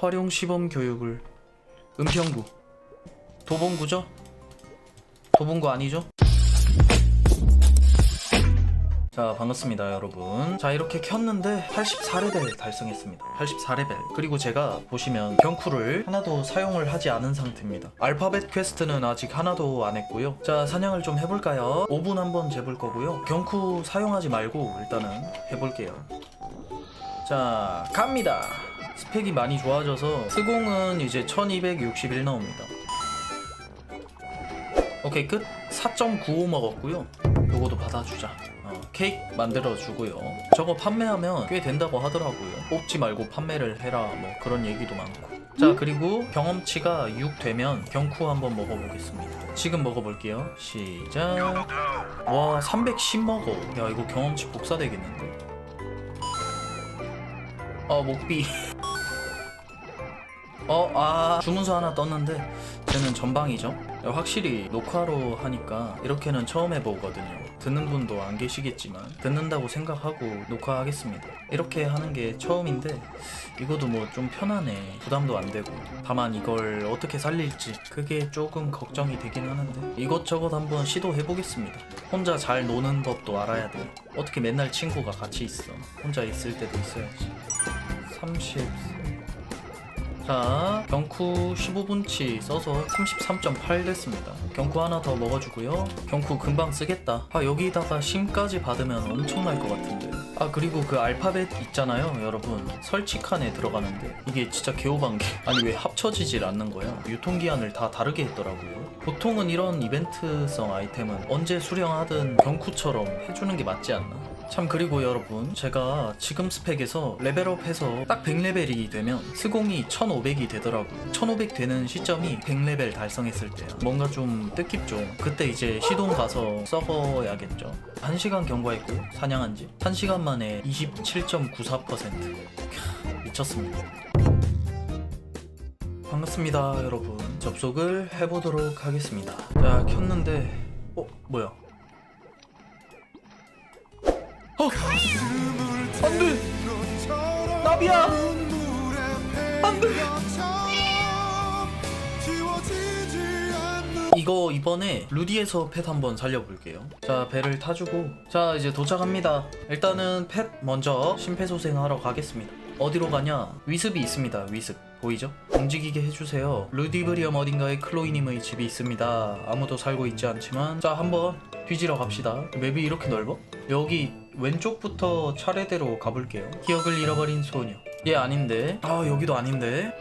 활용 시범 교육을. 은평구. 도봉구죠? 도봉구 아니죠? 자 반갑습니다 여러분. 자 이렇게 켰는데 84레벨 달성했습니다. 84레벨. 그리고 제가 보시면 경쿠를 하나도 사용을 하지 않은 상태입니다. 알파벳 퀘스트는 아직 하나도 안 했고요. 자 사냥을 좀 해볼까요? 5분 한번 재볼 거고요. 경쿠 사용하지 말고 일단은 해볼게요. 자 갑니다 스펙이 많이 좋아져서 스공은 이제 1261 나옵니다. 오케이 끝. 4.95 먹었고요. 요거도 받아주자. 어, 케이크 만들어 주고요. 저거 판매하면 꽤 된다고 하더라고요. 뽑지 말고 판매를 해라 뭐 그런 얘기도 많고. 자 그리고 경험치가 6 되면 경쿠 한번 먹어보겠습니다. 지금 먹어볼게요. 시작. 와 310 먹어. 야 이거 경험치 복사되겠는데? 어 목비 어, 아, 주문서 하나 떴는데, 쟤는 전방이죠? 확실히 녹화로 하니까 이렇게는 처음 해보거든요. 듣는 분도 안 계시겠지만, 듣는다고 생각하고 녹화하겠습니다. 이렇게 하는 게 처음인데, 이것도 뭐 좀 편하네. 부담도 안 되고. 다만 이걸 어떻게 살릴지, 그게 조금 걱정이 되긴 하는데, 이것저것 한번 시도해 보겠습니다. 혼자 잘 노는 법도 알아야 돼요. 어떻게 맨날 친구가 같이 있어. 혼자 있을 때도 있어야지. 30. 자, 경쿠 15분치 써서 33.8 됐습니다. 경쿠 하나 더 먹어주고요. 경쿠 금방 쓰겠다. 아, 여기다가 심까지 받으면 엄청날 것 같은데. 아, 그리고 그 알파벳 있잖아요, 여러분. 설치 칸에 들어가는데. 이게 진짜 개오반개. 아니, 왜 합쳐지질 않는 거야? 유통기한을 다 다르게 했더라고요. 보통은 이런 이벤트성 아이템은 언제 수령하든 경쿠처럼 해주는 게 맞지 않나? 참 그리고 여러분 제가 지금 스펙에서 레벨업해서 딱 100레벨이 되면 스공이 1500이 되더라고요. 1500 되는 시점이 100레벨 달성했을 때야 뭔가 좀 뜻깊죠. 그때 이제 시동 가서 썩어야겠죠. 1시간 경과했고요 사냥한 지 1시간 만에 27.94% 미쳤습니다. 반갑습니다 여러분. 접속을 해보도록 하겠습니다. 자 켰는데 어 뭐야 안돼. 나비야. 안돼. 이거 이번에 루디에서 펫 한번 살려볼게요. 자 배를 타주고. 자 이제 도착합니다. 일단은 펫 먼저 심폐소생하러 가겠습니다. 어디로 가냐? 위습이 있습니다 위습. 보이죠? 움직이게 해주세요. 루디브리엄 어딘가에 클로이님의 집이 있습니다. 아무도 살고 있지 않지만. 자 한번 뒤지러 갑시다. 맵이 이렇게 넓어? 여기 왼쪽부터 차례대로 가볼게요. 기억을 잃어버린 소녀. 얘 아닌데? 아 여기도 아닌데?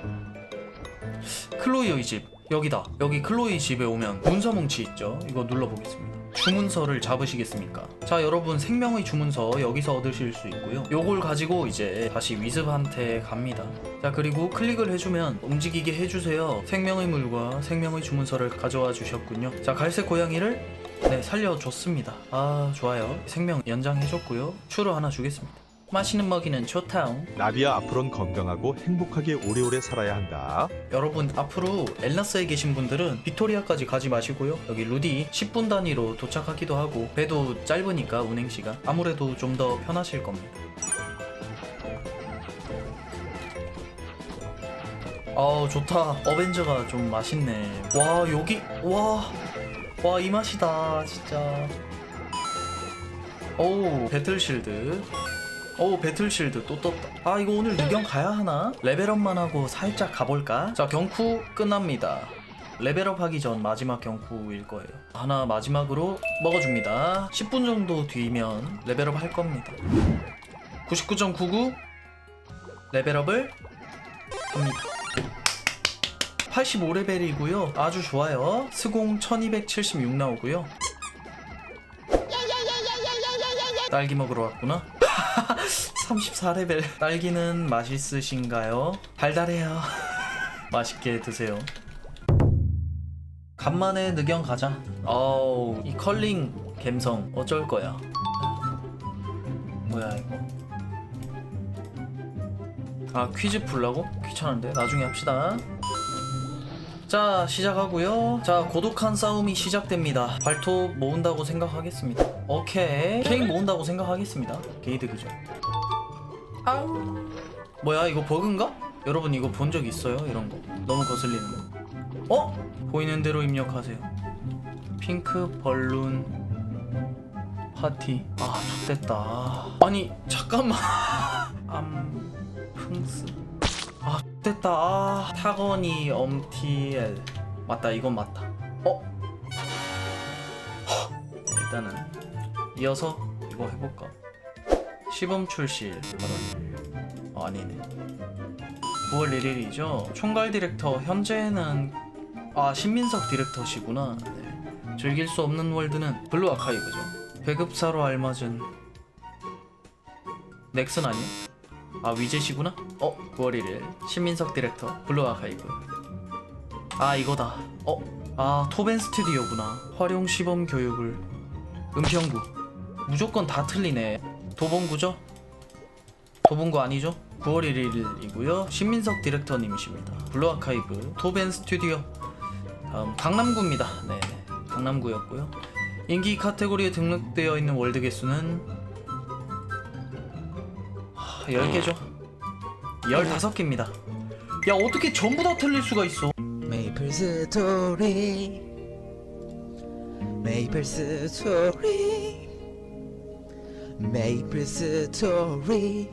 클로이의 집. 여기다. 여기 클로이 집에 오면 문서 뭉치 있죠? 이거 눌러보겠습니다. 주문서를 잡으시겠습니까? 자 여러분 생명의 주문서 여기서 얻으실 수 있고요. 요걸 가지고 이제 다시 위습한테 갑니다. 자 그리고 클릭을 해주면 움직이게 해주세요. 생명의 물과 생명의 주문서를 가져와 주셨군요. 자 갈색 고양이를 네 살려줬습니다. 아 좋아요. 생명 연장해줬고요. 추루 하나 주겠습니다. 맛있는 먹이는 좋다옹. 나비야 앞으로는 건강하고 행복하게 오래오래 살아야 한다. 여러분 앞으로 엘나스에 계신 분들은 빅토리아까지 가지 마시고요. 여기 루디 10분 단위로 도착하기도 하고 배도 짧으니까 운행시간. 아무래도 좀 더 편하실 겁니다. 아우 좋다. 어벤져가 좀 맛있네. 와 여기 와 와 이 맛이다 진짜. 오우 배틀실드. 오 배틀실드 또 떴다. 아 이거 오늘 누경 가야 하나? 레벨업만 하고 살짝 가볼까? 자 경쿠 끝납니다. 레벨업 하기 전 마지막 경쿠일 거예요. 하나 마지막으로 먹어줍니다. 10분 정도 뒤면 레벨업 할 겁니다. 99.99 레벨업을 합니다 85레벨이고요. 아주 좋아요. 스공 1276 나오고요. 딸기 먹으러 왔구나. 34레벨. 딸기는 맛있으신가요? 달달해요. 맛있게 드세요. 간만에 느경 가자. 어우 이 컬링 갬성 어쩔 거야? 뭐야 이거? 아 퀴즈 풀라고? 귀찮은데? 나중에 합시다 자 시작하고요. 자 고독한 싸움이 시작됩니다. 발톱 모은다고 생각하겠습니다. 오케이. 케이크 모은다고 생각하겠습니다. 게이드 그죠? 아우. 뭐야 이거 버그인가? 여러분 이거 본 적 있어요? 이런 거. 너무 거슬리는 거. 어? 보이는 대로 입력하세요. 핑크 벌룬 파티. 아 X됐다. 아니 잠깐만. 암풍스 아 X됐다. 아 타거니 엄티엘. 맞다 이건 맞다. 어? 헉. 일단은 이어서 이거 해볼까? 시범 출시일. 8월 어, 아니네. 9월 1일이죠? 총괄 디렉터 현재는 아 신민석 디렉터시구나. 네. 즐길 수 없는 월드는 블루 아카이브죠. 배급사로 알맞은 넥슨 아니야? 아 위젯이구나? 어 9월 1일. 신민석 디렉터 블루 아카이브 아 이거다. 어? 아 토벤 스튜디오구나. 활용 시범 교육을. 은평구. 무조건 다 틀리네. 도봉구죠? 도봉구 아니죠? 9월 1일이고요. 신민석 디렉터님이십니다. 블루 아카이브 토벤 스튜디오. 다음 강남구입니다. 네 강남구였고요. 인기 카테고리에 등록되어 있는 월드 개수는 10개죠? 15개입니다. 야 어떻게 전부 다 틀릴 수가 있어? 메이플 스토리 메이플 스토리 메이플 스토리